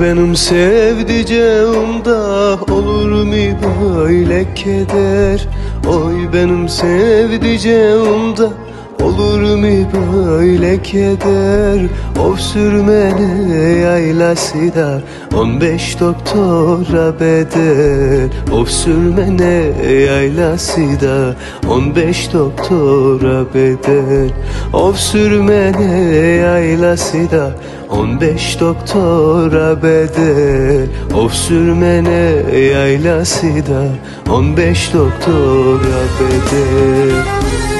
benim sevdiceğim da olur mu böyle keder? Oy benim sevdiceğim da olur mu böyle keder? Of sürmene yaylası da 15 doktora bedel. Of sürmene yaylası da 15 doktora bedel. Of sürmene yaylası da 15 doktora bedel Of sürmene yaylası da 15 doktora bedel